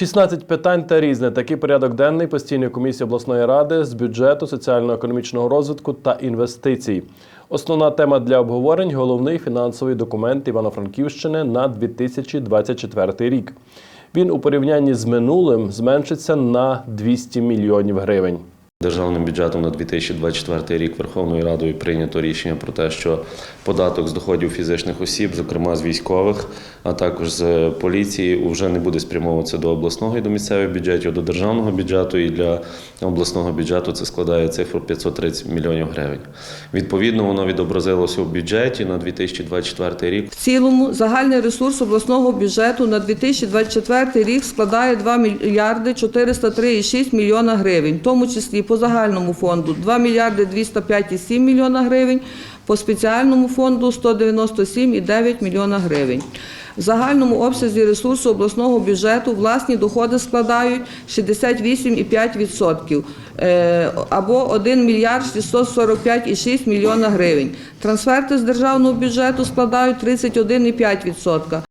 16 питань та різне. Такий порядок денний постійної комісії обласної ради з бюджету, соціально-економічного розвитку та інвестицій. Основна тема для обговорень головний фінансовий документ Івано-Франківщини на 2024 рік. Він у порівнянні з минулим зменшиться на 200 мільйонів гривень. Державним бюджетом на 2024 рік Верховною Радою прийнято рішення про те, що податок з доходів фізичних осіб, зокрема з військових, а також з поліції, вже не буде спрямовуватися до обласного і до місцевих бюджетів, до державного бюджету. І для обласного бюджету це складає цифру 530 мільйонів гривень. Відповідно, воно відобразилося у бюджеті на 2024 рік. В цілому загальний ресурс обласного бюджету на 2024 рік складає 2 мільярди 403,6 мільйона гривень, в тому числі по загальному фонду 2 мільярди 205,7 мільйона гривень, по спеціальному фонду 197,9 мільйона гривень. В загальному обсязі ресурсу обласного бюджету власні доходи складають 68,5% е, або 1 мільярд 645,6 мільйона гривень. Трансферти з державного бюджету складають 31,5%.